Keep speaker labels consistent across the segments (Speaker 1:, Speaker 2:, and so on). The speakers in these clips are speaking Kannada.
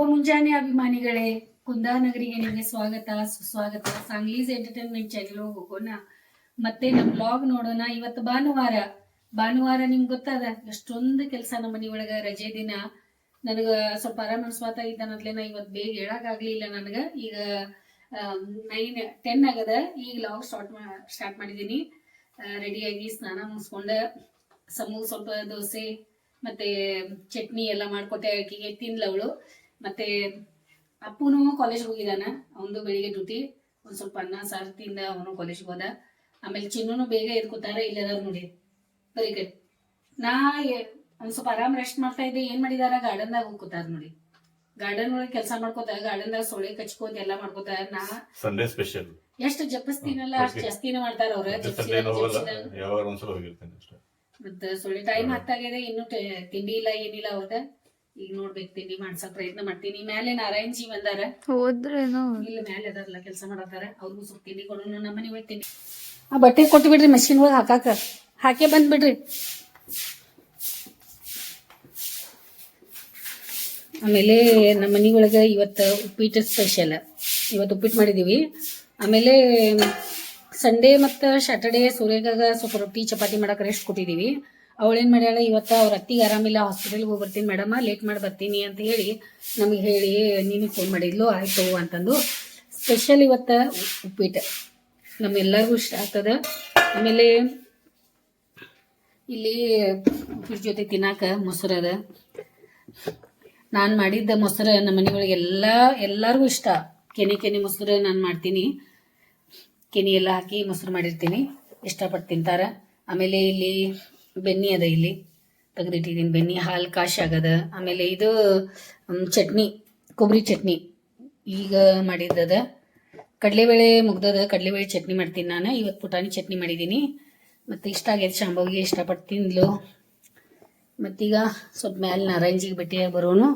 Speaker 1: ಶುಭ ಮುಂಜಾನೆ ಅಭಿಮಾನಿಗಳೇ ಕುಂದಾನಗರಿಗೆ ನಿಮಗೆ ಸ್ವಾಗತ, ಸುಸ್ವಾಗತ, ಸಾಂಗ್ಲೀಸ್ ಎಂಟರ್ಟೈನ್ಮೆಂಟ್ ಚಾನೆಲ್ ಹೋಗೋಣ. ಮತ್ತೆ ನಮ್ ಬ್ಲಾಗ್ ನೋಡೋಣ. ಇವತ್ತು ಭಾನುವಾರ ಭಾನುವಾರ ನಿಮ್ಗೆ ಗೊತ್ತದ? ಎಷ್ಟೊಂದು ಕೆಲಸ ನಮ್ಮ ಮನಿ ಒಳಗ ರಜೆ ದಿನ. ನನಗ ಸ್ವಲ್ಪ ಆರಾಮ ಅನ್ಸ್ವಾತ ಇದ್ದಾನಂತಲೇ ನಾ ಇವತ್ತು ಬೇಗ ಹೇಳಕ್ ಆಗ್ಲಿಲ್ಲ ನನಗ. ಈಗ ನೈನ್ ಟೆನ್ ಆಗದ. ಈಗ ಲಾಗ್ ಸ್ಟಾರ್ಟ್ ಸ್ಟಾರ್ಟ್ ಮಾಡಿದೀನಿ. ರೆಡಿಯಾಗಿ ಸ್ನಾನ ಮುಗಿಸ್ಕೊಂಡ ಸಮೂ ಸ್ವಲ್ಪ ದೋಸೆ, ಮತ್ತೆ ಚಟ್ನಿ ಎಲ್ಲ ಮಾಡ್ಕೊಟ್ಟೆ ಆಕಿಗೆ ತಿನ್ಲ ಅವಳು ಮತ್ತೆ ಅಪ್ಪುನು ಕಾಲೇಜ್ ಹೋಗಿದಾನ ಅವನು ಬೆಳಿಗ್ಗೆ ಡ್ಯೂಟಿ ಒಂದ್ ಸ್ವಲ್ಪ ಅನ್ನ ಸಾರು ತಿಂದ ಅವನು ಕಾಲೇಜ್ ಹೋದ. ಆಮೇಲೆ ಚಿನ್ನೂನು ಬೇಗ ಎದ್ಕೋತಾರ ಇಲ್ಲದಾರ ನೋಡಿ. ವೆರಿ ಗುಡ್ ನಾ ಒಂದ್ ಸ್ವಲ್ಪ ಆರಾಮ್ ರೆಸ್ಟ್ ಮಾಡ್ತಾ ಇದ್ದೆ ಏನ್ ಮಾಡಿದಾರ? ಗಾರ್ಡನ್ ದಾಗ ಹೋಗ್ಕೋತಾರ ನೋಡಿ. ಗಾರ್ಡನ್ ಒಳಗೆ ಕೆಲಸ ಗಾರ್ಡನ್ ದಾಗ ಸೊಳೆ ಕಚ್ಕೋತ ಎಲ್ಲಾ ಮಾಡ್ಕೋತಾರ. ನಾ
Speaker 2: ಸಂಡೇ ಸ್ಪೆಷಲ್
Speaker 1: ಎಷ್ಟು ಜಪಿಸ್ತೀನಲ್ಲ ಅಷ್ಟು ಜಾಸ್ತಿನ ಮಾಡ್ತಾರ ಅವ್ರ. ಮತ್ತ ಸೊಳ್ಳೆ ಟೈಮ್ ಹತ್ತಾಗಿದೆ ಇನ್ನು ತಿಂಡಿ ಇಲ್ಲ ಏನಿಲ್ಲ ಅವ್ರದ. ಈಗ ನೋಡ್ಬೇಕು ತಿಂಡಿ ಮಾಡ್ಸಕ್ ಪ್ರಯತ್ನ ಮಾಡ್ತೀನಿ. ಮೇಲೆ ನಾರಾಯಣ್ ಜೀವ್ ಅಂದಾರ
Speaker 3: ಹೋದ್ರೇನು?
Speaker 1: ಇಲ್ಲಿ ಮೇಲೆ ಅದಾರಲ್ಲ ಕೆಲಸ ಮಾಡತ್ತಾರ. ಅವ್ರಿಗೂ ಸ್ವಲ್ಪ ತಿಂಡಿ ಕೊಡೋಣ ನಮ್ಮ ಮನೆ ತಿಂಡಿ. ಆ ಬಟ್ಟೆ ಕೊಟ್ಟು ಬಿಡ್ರಿ ಮಷಿನ್ ಒಳಗೆ ಹಾಕಾಕ. ಹಾಕೇ ಬಂದ್ಬಿಡ್ರಿ ಆಮೇಲೆ ನಮ್ಮ ಮನೆ ಒಳಗೆ ಇವತ್ತು ಉಪ್ಪಿಟ್ಟು ಸ್ಪೆಷಲ್ ಇವತ್ತು ಉಪ್ಪಿಟ್ಟು ಮಾಡಿದ್ದೀವಿ ಆಮೇಲೆ ಸಂಡೇ ಮತ್ತು ಸ್ಯಾಟರ್ಡೇ ಸೂರ್ಯಗಾಗ ಸ್ವಲ್ಪ ರೊಟ್ಟಿ ಚಪಾತಿ ಮಾಡಕ್ಕೆ ರೆಸ್ಟ್ ಕೊಟ್ಟಿದ್ದೀವಿ ಅವಳೇನು ಮಾಡ್ಯಾಳ, ಇವತ್ತು ಅವ್ರ ಅತ್ತಿಗೆ ಆರಾಮಿಲ್ಲ ಹಾಸ್ಪಿಟಲ್ಗೆ ಹೋಗಿ ಬರ್ತೀನಿ ಮೇಡಮ್ಮ ಲೇಟ್ ಮಾಡಿ ಬರ್ತೀನಿ ಅಂತ ಹೇಳಿ ನಮಗೆ ಹೇಳಿ, ನೀನು ಫೋನ್ ಮಾಡಿದ್ಲು, ಆಯಿತು ಅಂತಂದು. ಸ್ಪೆಷಲ್ ಇವತ್ತು ಉಪ್ಪಿಟ್ಟು. ನಮ್ಮೆಲ್ಲರಿಗೂ ಇಷ್ಟ ಆಗ್ತದ. ಆಮೇಲೆ ಇಲ್ಲಿ ಉಪ್ಪಿಟ್ಟು ಜೊತೆ ತಿನ್ನಾಕ ಮೊಸರು ಅದ. ನಾನು ಮಾಡಿದ್ದ ಮೊಸರು ನಮ್ಮ ಮನೆಯೊಳಗೆ ಎಲ್ಲ, ಎಲ್ಲರಿಗೂ ಇಷ್ಟ. ಕೆನೆ ಕೆನೆ ಮೊಸರು ನಾನು ಮಾಡ್ತೀನಿ. ಕೆನೆ ಎಲ್ಲ ಹಾಕಿ ಮೊಸರು ಮಾಡಿರ್ತೀನಿ. ಇಷ್ಟಪಟ್ಟು ತಿಂತಾರೆ. ಆಮೇಲೆ ಇಲ್ಲಿ ಬೆನ್ನಿ ಅದ ಇಲ್ಲಿ. ತೆಗೆದಿಟ್ಟಿದ್ದೀನಿ ಬೆನ್ನಿ ಹಾಲು ಕಾಶಿ ಆಗದ. ಆಮೇಲೆ ಇದು ಚಟ್ನಿ ಕೊಬ್ಬರಿ ಚಟ್ನಿ ಈಗ ಮಾಡಿದ್ದದ. ಕಡಲೆಬೇಳೆ ಮುಗ್ದದ. ಕಡಲೆಬೇಳೆ ಚಟ್ನಿ ಮಾಡ್ತೀನಿ ನಾನು. ಇವತ್ತು ಪುಟಾಣಿ ಚಟ್ನಿ ಮಾಡಿದ್ದೀನಿ ಮತ್ತು ಇಷ್ಟ ಆಗೈತೆ ಶಾಂಬೋಗಿ ಇಷ್ಟಪಟ್ಟು ತಿಂದ್ಲು. ಮತ್ತೀಗ ಸ್ವಲ್ಪ ಮ್ಯಾಲೆ ನಾರಾಯಣಜಿಗೆ ಭೇಟಿಯಾಗಿ ಬರೋನು.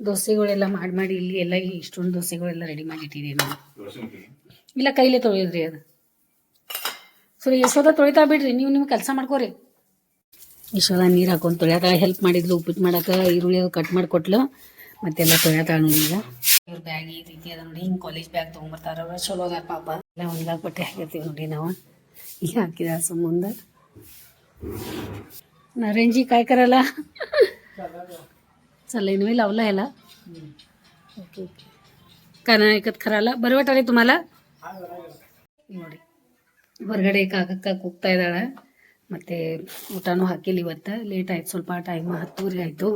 Speaker 1: ದೋಸೆಗಳೆಲ್ಲ ಮಾಡಿ ಮಾಡಿ ಇಲ್ಲಿ ಎಲ್ಲ ಇಷ್ಟೊಂದು ದೋಸೆಗಳೆಲ್ಲ ರೆಡಿ ಮಾಡಿ ಇಟ್ಟಿದ್ದೀನಿ ನಾನು ಇಲ್ಲ ಕೈಲೇ ತೊಳೆಯೋದ್ರಿ ಅದು. ಸರಿ ಯಶೋದ ತೊಳಿತಾ ಬಿಡ್ರಿ ನೀವು ನಿಮ್ಮ ಕೆಲಸ ಮಾಡ್ಕೋರಿ ಯಶೋದ ನೀರು ಹಾಕೊಂಡು ತೊಳ್ಯಾಕ ಹೆಲ್ಪ್ ಮಾಡಿದ್ಲು ಉಪ್ಪಿಟ್ಟು ಮಾಡಕ್ಕೆ ಈರುಳ್ಳಿ ಅದು ಕಟ್ ಮಾಡಿಕೊಟ್ಲು ಮತ್ತೆಲ್ಲ ತೊಳ್ಯಾತಾಳ ನೋಡಿ ಈಗ ಇವ್ರ ಬ್ಯಾಗ್ ಈ ರೀತಿ ಅದ ನೋಡಿ ಹಿಂಗೆ ಕಾಲೇಜ್ ಬ್ಯಾಗ್ ತೊಗೊಂಬರ್ತಾರ ಅವ್ರ ಚಲೋ ಅದ ಪಾಪ ಎಲ್ಲ ಒಂದಾಗ ಬಟ್ಟೆ ಹಾಕಿರ್ತೀವಿ ನೋಡಿ ನಾವು ಈಗ ಹಾಕಿದ ಸಂಬಂಧ नरेंजी काय करायला चाललंय नव्हे लावला ह्याला ओके ओके ಕಾನ ಐಕತ್ ಖರಲ್ಲ ಬರೋ ಒಟ್ಟಾರೆ ತುಮಾಲ ನೋಡಿ ಹೊರಗಡೆ ಕಾಕಕ್ಕ ಕೂಗ್ತಾ ಇದ್ದಾಳೆ. ಮತ್ತು ಊಟನೂ ಹಾಕಿಲ್ಲ ಇವತ್ತು. ಲೇಟ್ ಆಯ್ತು. ಸ್ವಲ್ಪ ಟೈಮ್ ಹತ್ತೂವರೆ ಆಯಿತು.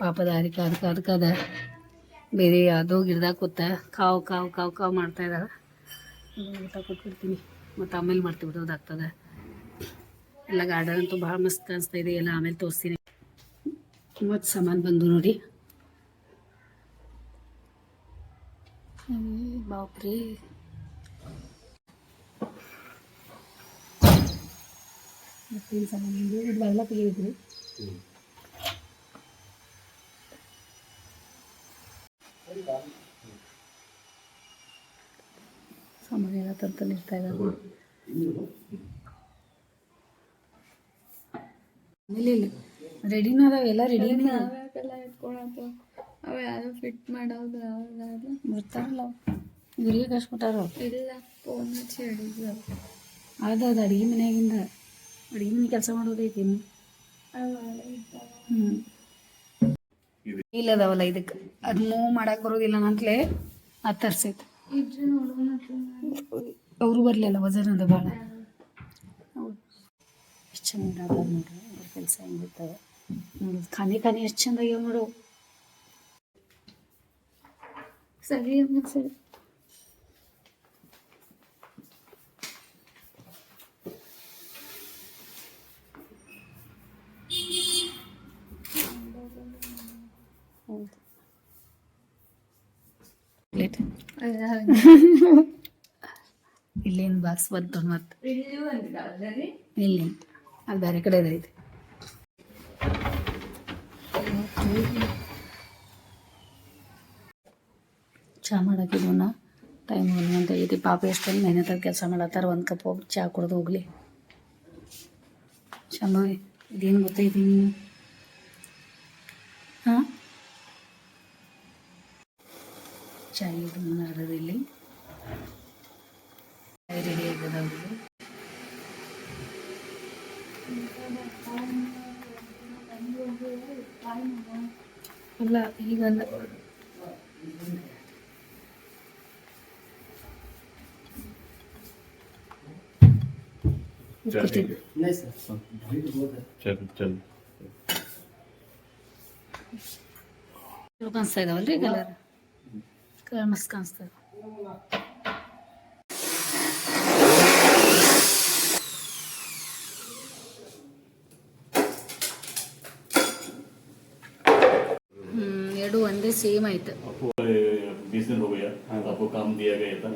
Speaker 1: ಪಾಪದ ಅದಕ್ಕೆ ಅದಕ್ಕೆ ಅದಕ್ಕೆ ಅದ. ಬೇರೆ ಯಾವುದೋ ಗಿಡದಾಗ ಕೂತ ಕಾವು ಕಾವು ಕಾವು ಕಾವು ಮಾಡ್ತಾ ಇದ್ದಾಳೆ. ಊಟ ಕೊಟ್ಬಿಡ್ತೀನಿ. ಮತ್ತು ಆಮೇಲೆ ಮಾಡ್ತೀವಿ ಬಿಡೋದಾಗ್ತದೆ ಎಲ್ಲ ಗಾರ್ಡನ್ ಅಂತೂ ಭಾಳ ಮಸ್ತ್ ಅನಿಸ್ತಾ ಇದೆ. ಎಲ್ಲ ಆಮೇಲೆ ತೋರಿಸ್ತೀನಿ. ಮತ್ತು ಸಾಮಾನು ಬಂದು ನೋಡಿ. ಏ ಬಾಪ್ರಿ ಈ ಸಾಮಾನು ಬಂದು ಇದು ಎಲ್ಲ ತೆಗೆದಿದ್ರಿ ಸಾಮಾನು ಎಲ್ಲ ತಂತಲ್ಲಿ ಇರ್ತಾ ಇದ್ದಾರೆ. ಇಲ್ಲ ಇಲ್ಲ. ರೆಡಿನೂ ಅದಾವ ಎಲ್ಲ ರೆಡಿನ
Speaker 3: ನಾವ್ಯಾಕೆಲ್ಲ ಇಟ್ಕೊಳಪ್ಪ ಅವ ಯಾರು ಫಿಟ್ ಮಾಡೋದು ಅವೆಲ್ಲ
Speaker 1: ಬರ್ತಾರಲ್ಲ ಇವ್ರಿಗೆ ಕಷ್ಟ ಕೊಟ್ಟಾರ
Speaker 3: ಇಲ್ಲ ಫೋನ್ ಹಚ್ಚಿ ಹೇಳಿದ್ರು
Speaker 1: ಅದ ಅದು ಅಡುಗೆ ಮನೆಯಾಗಿಂದ. ಅಡುಗೆ ಮನೆ ಕೆಲಸ ಮಾಡೋದೈತಿ ಹ್ಞೂ ಇಲ್ಲ ಅದಾವಲ್ಲ ಇದಕ್ಕೆ ಅದು ಮೂವ್ ಮಾಡಕ್ಕೆ ಬರೋದಿಲ್ಲ ಅಂತಲೇ ಅದು ತರ್ಸೈತೆ. ಅವರು ಬರಲಿಲ್ಲ ವಜನ್ ಅದ ಭಾಳ ಎಷ್ಟು ಚಂದ ನೋಡ್ರಿ ಅವ್ರ ಕೆಲಸ ಹೆಂಗಿರ್ತವೆ ನೋಡಿ ಖಾನೆ ಖಾನೆ ಎಷ್ಟು ಚಂದ ಆಗ್ಯಾವ ನೋಡು.
Speaker 3: ಸರಿ ಅಮ್ಮ, ಸರಿ
Speaker 1: ಹೌದು ಪ್ಲೇಟ್ ಇಲ್ಲೇನು ಬಾಕ್ಸ್ ಬಂತು ಮತ್ತೆ
Speaker 3: ಇಲ್ಲಿ ಬಂದಿದ್ದಾವಲ್ಲ ರೀ
Speaker 1: ಇಲ್ಲಿ ಅದು ಬೇರೆ ಕಡೆ ಐತೆ ಚಹಾ ಮಾಡಾಕಿದ್ವನ್ನ ಟೈಮ್ ಒಂದು ಅಂತ ಐತಿ ಪಾಪ ಎಷ್ಟೊಂದು ಮೆಹನತ್ತಾಗ ಕೆಲಸ ಮಾಡತ್ತಾರ ಒಂದು ಕಪ್ ಹೋಗಿ ಚಹಾ ಕುಡ್ದು ಹೋಗ್ಲಿ ಚಂದವಿ ಇದೇನು ಗೊತ್ತೈತಿ ನೀವು ಹಾಂ ಚಾಯ್ ನಡೆದದ ಇಲ್ಲಿ ಚಾಯ್ ರೆಡಿ ಆಗ್ಯದ ಅವ್ರಿಗೆ ಅಲ್ಲ ಈಗ ಕೂತಿದ್ದು
Speaker 2: ಚಲ್ ಚಲ್
Speaker 1: ಚಲೋ ಕಾಣಿಸ್ತಾ ಇದಾವಲ್ರಿ ಕಲರ್ ಕಲರ್ ಮಸ್ತ್ ಕಾಣಿಸ್ತದ ಹ್ಮ್ ಎರಡು ಒಂದೇ ಸೇಮ್ ಆಯ್ತು
Speaker 2: आपको काम दिया गया था।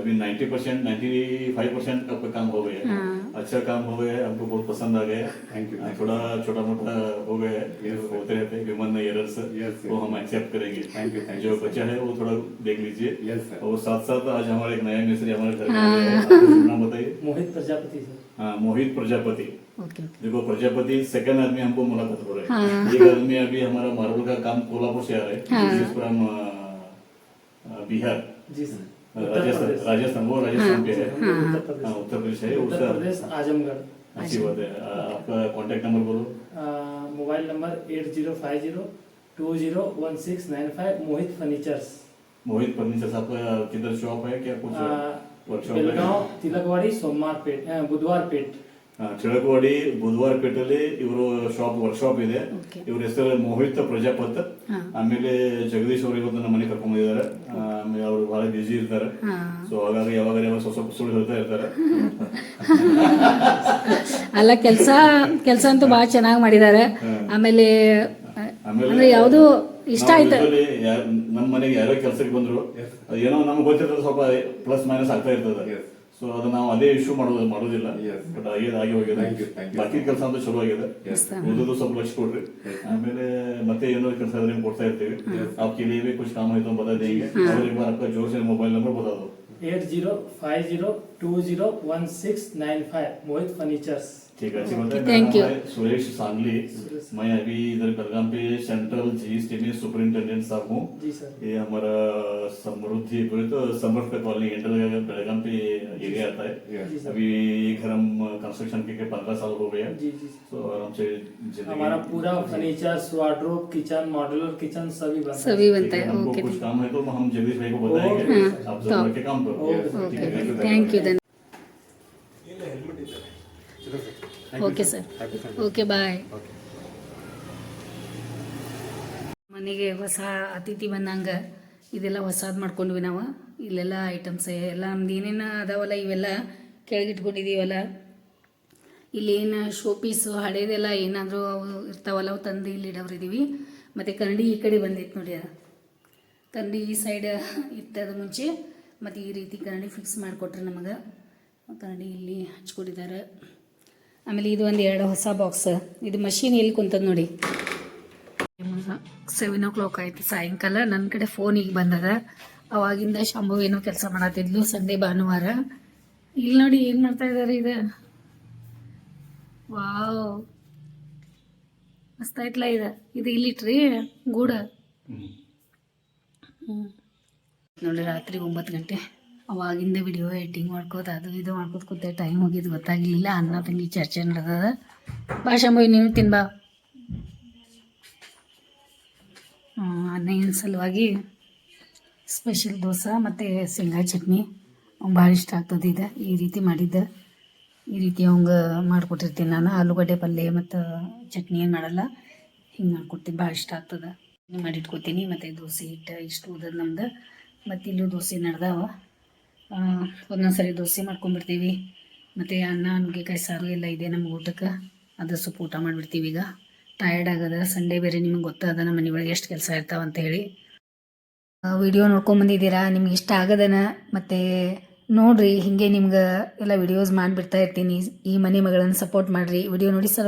Speaker 2: अभी 90 परसेंट नाइन्टी फाइव परसेंट आपका काम हो गया।
Speaker 1: हाँ।
Speaker 2: अच्छा काम हो गया है हमको बहुत पसंद आ गया।
Speaker 4: Thank you.
Speaker 2: हाँ, थोड़ा छोटा मोटा हो गया। है
Speaker 4: Yes,
Speaker 2: होते रहते हैं ह्यूमन एरर्स
Speaker 4: Yes,
Speaker 2: वो हम एक्सेप्ट करेंगे।
Speaker 4: Thank you, thank
Speaker 2: जो बच्चा है वो थोड़ा देख लीजिए।
Speaker 4: Yes,
Speaker 2: और साथ साथ आज हमारे एक नया मिस्त्री हमारे घर में
Speaker 1: हाँ।
Speaker 2: है। नाम बताइए।
Speaker 5: मोहित प्रजापति सर
Speaker 2: हाँ मोहित प्रजापति।
Speaker 1: ಓಕೆ
Speaker 2: देखो प्रजापति सेकंड आदमी हमको मुलाकात हो रहा है।
Speaker 1: हाँ।
Speaker 2: एक आदमी अभी हमारा मार्बल का काम कोल्हापुर से आ रहा है।
Speaker 1: हाँ।
Speaker 2: From, uh, uh, Bihar
Speaker 5: ji sir
Speaker 2: Rajasthan Rajasthan वो राजस्थान पे है।
Speaker 5: उत्तर
Speaker 2: हाँ,
Speaker 5: प्रदेश
Speaker 2: प्रदेश है
Speaker 5: उत्तर प्रदेश आजमगढ़।
Speaker 2: अच्छी बात है। आपका कांटेक्ट नंबर बोलो।
Speaker 5: Mobile number eight zero five zero two zero one six nine five Mohit furnitures.
Speaker 2: Mohit furniture आपका किधर शॉप है? क्या कुछ वर्कशॉप
Speaker 5: बेलगांव तिलकवाड़ी सोमवार पेट बुधवार पेट।
Speaker 2: ಚಿಳಕವಾಡಿ ಬುಧವಾರ ಪೇಟೆಯಲ್ಲಿ ಇವರು ಶಾಪ್ ವರ್ಕ್ಶಾಪ್ ಇದೆ. ಇವ್ರ ಹೆಸರು ಮೋಹಿತ್ ಪ್ರಜಾಪತ್. ಆಮೇಲೆ ಜಗದೀಶ್ ಅವರು ಇವತ್ತು ನಮ್ಮ ಮನೆ ಕರ್ಕೊಂಡ್ ಬಂದಿದ್ದಾರೆ ಆಮೇಲೆ ಅವರು ಬಹಳ ಬಿಜಿ ಇರ್ತಾರೆ.
Speaker 1: ಹಾ.
Speaker 2: ಸೊ ಹಾಗಾಗಿ ಯಾವಾಗ ಯಾವಾಗ ಸ್ವಲ್ಪ ಸುಳ್ಳು ಹೇಳ್ತಾ ಇರ್ತಾರೆ.
Speaker 1: ಅಲ್ಲ ಕೆಲಸ ಕೆಲಸ ಅಂತೂ ಬಹಳ ಚೆನ್ನಾಗಿ ಮಾಡಿದ್ದಾರೆ. ಆಮೇಲೆ
Speaker 2: ಆಮೇಲೆ
Speaker 1: ಯಾವುದು ಇಷ್ಟ ಆಯ್ತು.
Speaker 2: ನಮ್ಮ ಮನೆಗೆ ಯಾರೋ ಕೆಲಸಕ್ಕೆ ಬಂದ್ರು. ಏನೋ ನಮ್ಗೆ ಗೊತ್ತಿರ್ತದೆ ಸ್ವಲ್ಪ ಪ್ಲಸ್ ಮೈನಸ್ ಆಗ್ತಾ ಇರ್ತದೆ. ಸೊ ಅದು ನಾವು ಅದೇ ಇಶ್ಯೂ ಮಾಡೋದು ಮಾಡೋದಿಲ್ಲ. ಬಟ್ ಆಗಿ ಹೋಗಿದೆ. ಬಾಕಿ ಕೆಲಸ ಅಂತೂ ಚಲೋ ಆಗಿದೆ. ಉಳಿದು ಸ್ವಲ್ಪ ಲಕ್ಷ ಕೊಡ್ರಿ. ಆಮೇಲೆ ಮತ್ತೆ ಏನೋ ಕೆಲಸ ಆದ್ರೆ ಕೊಡ್ತಾ ಇರ್ತೀವಿ. ಅವ್ ಕೇಳಿವಿ ಕುಶ್ ಕಾಮ ಇದು ಬದಲಾದೆ ಈಗ ಅವ್ರಿಗೆ mobile number ಬದಲಾದು
Speaker 5: eight zero five zero two zero one six nine five Mohit furnitures.
Speaker 2: ठीक है ऐसी बात थैंक यू सुरेश सांगली मैं अभी इधर बलगाम पे सेंट्रल जीएसटी में सुपरिंटेंडेंट साहब हूँ। ये हमारा समृद्धि बोले तो समर्थ का कॉलोनी इंटर बेलगाम पे एरिया आता है अभी ये घर हम कंस्ट्रक्शन के के पंद्रह साल हो
Speaker 5: गए हैं।
Speaker 2: तो आराम से
Speaker 5: हमारा पूरा furniture wardrobe kitchen modular kitchen सभी बनता
Speaker 2: सभी
Speaker 1: बनता
Speaker 2: है कुछ काम है तो हम जगदीश भाई को बताएँगे। आप ज़रूर के काम करो
Speaker 1: thank you okay sir okay bye ಮನೆಗೆ ಹೊಸ ಅತಿಥಿ ಬಂದಂಗ ಇದೆಲ್ಲ ಹೊಸಾದ್ ಮಾಡ್ಕೊಂಡ್ವಿ ನಾವು. ಇಲ್ಲೆಲ್ಲ ಐಟಮ್ಸ್ ಎಲ್ಲ ನಮ್ದು ಏನೇನು ಅದಾವಲ್ಲ ಇವೆಲ್ಲ ಕೆಳಗಿಟ್ಕೊಂಡಿದ್ದೀವಲ್ಲ ಇಲ್ಲಿ ಏನು ಶೋ ಪೀಸು ಹಳೇದೆಲ್ಲ ಏನಾದರೂ ಅವು ಇರ್ತಾವಲ್ಲ ಅವು ತಂದು ಇಲ್ಲಿ ಇಡವ್ರಿದ್ದೀವಿ ಮತ್ತು ಕನ್ನಡಿ ಈ ಕಡೆ ಬಂದಿತ್ತು ನೋಡಿ ಅದು ಕನ್ನಡಿ ಈ ಸೈಡ್ ಇತ್ತದ ಮುಂಚೆ ಮತ್ತು ಈ ರೀತಿ ಕನ್ನಡಿ ಫಿಕ್ಸ್ ಮಾಡಿಕೊಟ್ರೆ ನಮಗೆ. ಕನ್ನಡಿ ಇಲ್ಲಿ ಹಚ್ಕೊಟ್ಟಿದ್ದಾರೆ ಆಮೇಲೆ ಇದು ಒಂದು ಎರಡು ಹೊಸ ಬಾಕ್ಸ್ ಇದು ಮಷೀನ್ ಎಲ್ಲಿ ಕುಂತದ ನೋಡಿ. ಸೆವೆನ್ ಓ ಕ್ಲಾಕ್ ಆಯ್ತು ಸಾಯಂಕಾಲ. ನನ್ನ ಕಡೆ ಫೋನ್ ಈಗ ಬಂದದ. ಅವಾಗಿಂದ ಶಂಭು ಏನೋ ಕೆಲಸ ಮಾಡತ್ತಿದ್ಲು ಸಂಡೇ ಭಾನುವಾರ. ಇಲ್ಲಿ ನೋಡಿ ಏನು ಮಾಡ್ತಾ ಇದ್ದಾರೆ ಇದು ವಾವ್ ಮಸ್ತ್ ಆಯ್ತಲ್ಲ ಇದು ಇದು ಇಲ್ಲಿಟ್ರಿ? ಗೂಡ? ಹ್ಞೂ ನೋಡಿ ರಾತ್ರಿ ಒಂಬತ್ತು ಗಂಟೆ. ಅವಾಗಿಂದ ವಿಡಿಯೋ ಎಡಿಟಿಂಗ್ ಮಾಡ್ಕೋತ ಅದು ಇದು ಮಾಡ್ಕೋತ ಕೂತೆ ಟೈಮ್ ಹೋಗಿದ್ದು ಗೊತ್ತಾಗಲಿಲ್ಲ. ಅನ್ನ ತಂಗಿ ಚರ್ಚೆ ನಡೆದದ. ಬಾ ಶಂಭವಿ ನೀನು ತಿನ್ಬಾ ಅನ್ನ ಸಲುವಾಗಿ ಸ್ಪೆಷಲ್ ದೋಸೆ ಮತ್ತು ಶೇಂಗಾ ಚಟ್ನಿ. ಭಾಳ ಇಷ್ಟ ಆಗ್ತದೆ ಇದು. ಈ ರೀತಿ ಮಾಡಿದ್ದೆ. ಈ ರೀತಿ ಅವಂಗೆ ಮಾಡಿಕೊಟ್ಟಿರ್ತೀನಿ ನಾನು. ಆಲೂಗಡ್ಡೆ ಪಲ್ಯ ಮತ್ತು ಚಟ್ನಿ ಏನು ಮಾಡಲ್ಲ. ಹಿಂಗೆ ಮಾಡ್ಕೊಡ್ತೀನಿ. ಭಾಳ ಇಷ್ಟ ಆಗ್ತದೆ. ಮಾಡಿಟ್ಕೊತೀನಿ. ಮತ್ತು ದೋಸೆ ಹಿಟ್ಟು ಇಷ್ಟು ಉದದ್ ನಮ್ದು. ಮತ್ತು ಇಲ್ಲೂ ದೋಸೆ ನಡೆದಾವ. ಒಂದೊಂದು ಸರಿ ದೋಸೆ ಮಾಡ್ಕೊಂಡ್ಬಿಡ್ತೀವಿ. ಮತ್ತು ಅನ್ನ, ನುಗ್ಗೆಕಾಯಿ, ಸಾರು ಎಲ್ಲ ಇದೆ ನಮ್ಗೆ ಊಟಕ್ಕೆ. ಅದು ಸ್ವಲ್ಪ ಊಟ ಮಾಡಿಬಿಡ್ತೀವಿ ಈಗ. ಟಯರ್ಡ್ ಆಗದ ಸಂಡೇ ಬೇರೆ ನಿಮಗೆ ಗೊತ್ತಾದ, ನಮ್ಮ ಒಳಗೆ ಎಷ್ಟು ಕೆಲಸ ಇರ್ತಾವ ಅಂತ ಹೇಳಿ. ವಿಡಿಯೋ ನೋಡ್ಕೊಂಬಂದಿದ್ದೀರಾ ನಿಮ್ಗೆ ಇಷ್ಟ ಆಗದನ? ಮತ್ತು ನೋಡಿರಿ, ಹಿಂಗೆ ನಿಮ್ಗೆ ಎಲ್ಲ ವಿಡಿಯೋಸ್ ಮಾಡಿಬಿಡ್ತಾ ಇರ್ತೀನಿ. ಈ ಮನೆ ಮಗಳನ್ನು ಸಪೋರ್ಟ್ ಮಾಡಿರಿ. ವಿಡಿಯೋ ನೋಡಿ ಸರ್